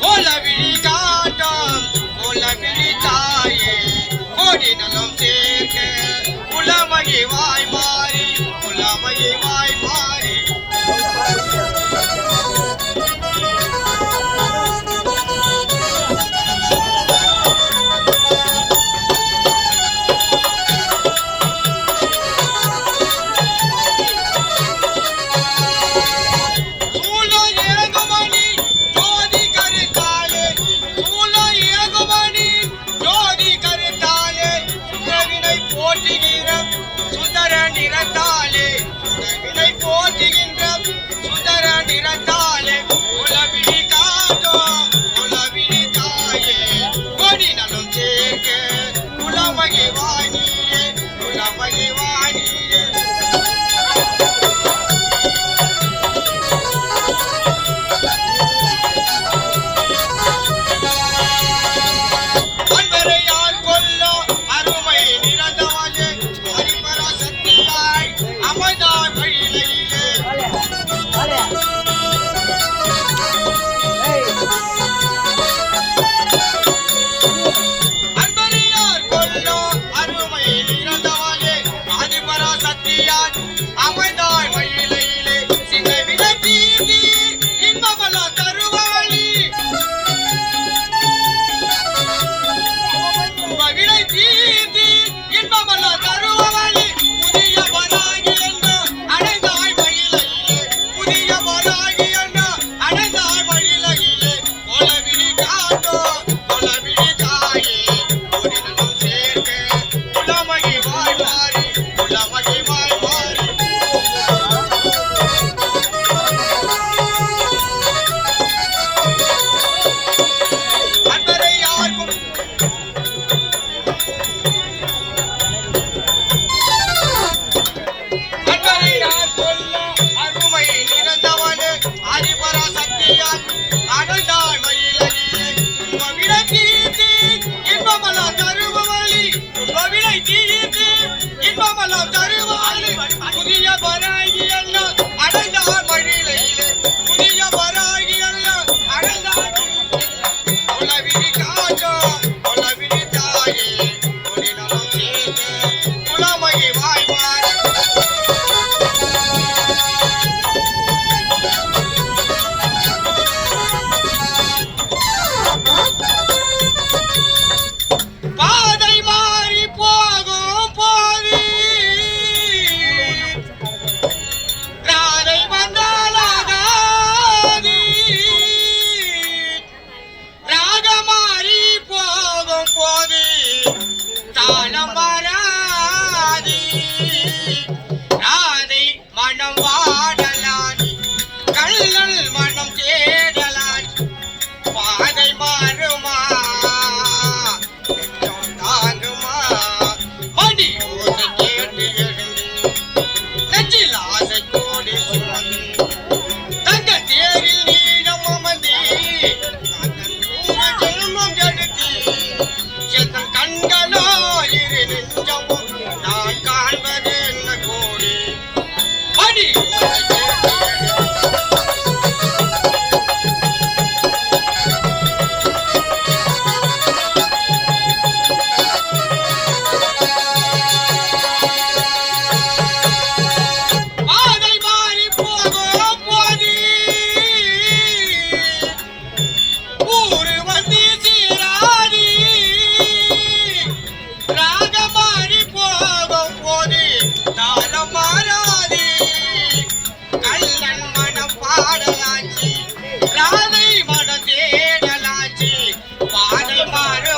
Hola, Virica. போற்றுகிற சுந்தர நிறத்தாலே. சுந்தரவினை போற்றுகின்ற Love. Radhai மணவாட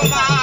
ಮಾವ